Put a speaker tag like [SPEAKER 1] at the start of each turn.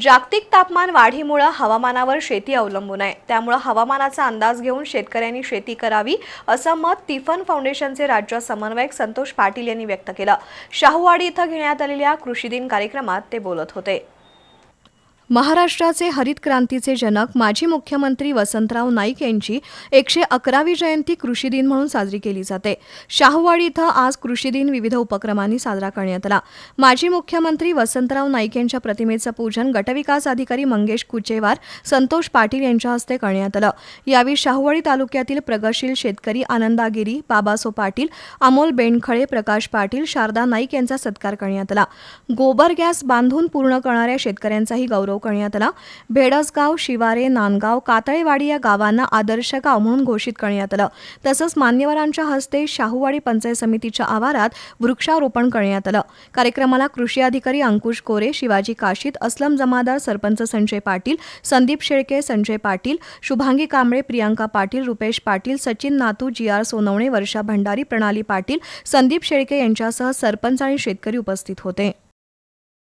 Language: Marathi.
[SPEAKER 1] जागतिक तापमान वाढीमुळे हवामानावर शेती अवलंबून आहे. त्यामुळे हवामानाचा अंदाज घेऊन शेतकऱ्यांनी शेती करावी असं मत तिफन फाउंडेशनचे राज्य समन्वयक संतोष पाटील यांनी व्यक्त केलं. शाहूवाडी इथं घेण्यात आलेल्या कृषी दिन कार्यक्रमात ते बोलत होते. महाराष्ट्राचे हरित क्रांतीचे जनक माजी मुख्यमंत्री वसंतराव नाईक यांची एकशे अकरावी जयंती कृषी दिन म्हणून साजरी केली जाते. शाहूवाडी इथं आज कृषी दिन विविध उपक्रमांनी साजरा करण्यात आला. माजी मुख्यमंत्री वसंतराव नाईक यांच्या प्रतिमेचं पूजन गटविकास अधिकारी मंगेश कुचेवार संतोष पाटील यांच्या हस्ते करण्यात आलं. यावेळी शाहूवाडी तालुक्यातील प्रगतशील शेतकरी आनंदागिरी बाबासो पाटील अमोल बेंडखळे प्रकाश पाटील शारदा नाईक यांचा सत्कार करण्यात आला. गोबर गॅस बांधून पूर्ण करणाऱ्या शेतकऱ्यांचाही गौरव करण्यात आला. भेडसगाव शिवारे नांदगाव कातळेवाडी या गावांना आदर्श गाव म्हणून घोषित करण्यात आलं. तसंच मान्यवरांच्या हस्ते शाहूवाडी पंचायत समितीच्या आवारात वृक्षारोपण करण्यात आलं. कार्यक्रमाला कृषी अधिकारी अंकुश कोरे शिवाजी काशीत असलम जमादार सरपंच संजय पाटील संदीप शेळके संजय पाटील शुभांगी कांबळे प्रियांका पाटील रुपेश पाटील सचिन नातू जी आर सोनवणे वर्षा भंडारी प्रणाली पाटील संदीप शेळके यांच्यासह सरपंच आणि शेतकरी उपस्थित होते.